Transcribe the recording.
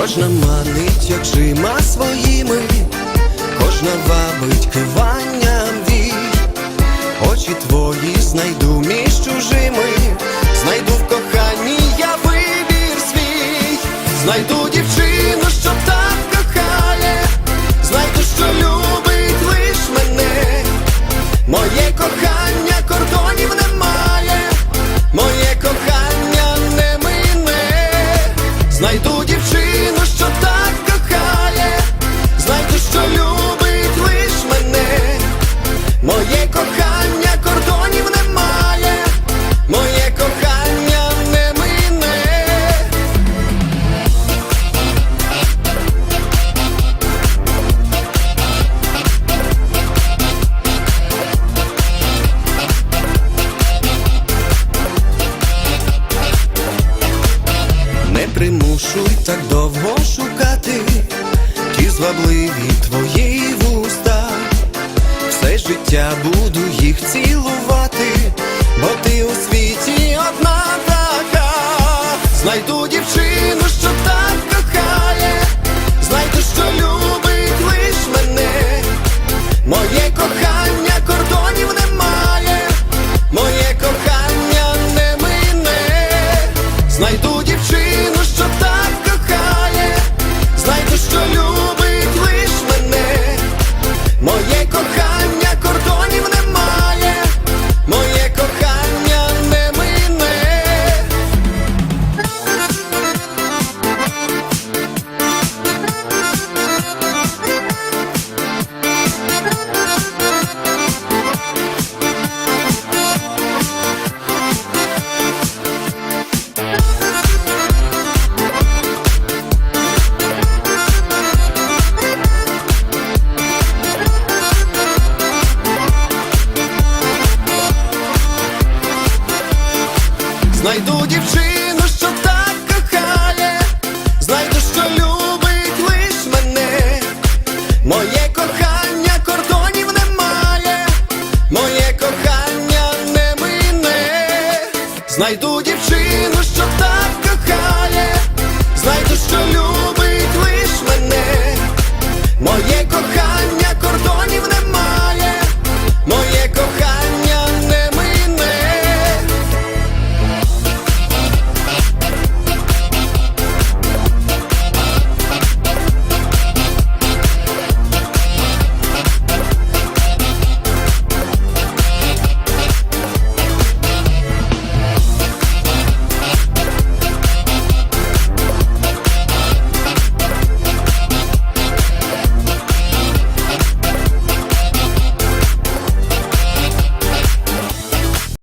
Кожна манить очима своїми, кожна вабить киванням вій, очі твої знайду між чужими, знайду в коханні я вибір свій, знайду дівчину, що так кохає, знайду, що любить лиш мене, моє кохання кордонів немає, моє кохання не мине, знайду дівчину, примушуй так довго шукати ті звабливі твої вуста, все життя буду їх цілувати, бо ти у світі одна така, знайду дівчину, Знайду дівчину, що так кохає, знайду, що любить лиш мене, моє кохання кордонів немає, моє кохання не мине, знайду дівчину, що так.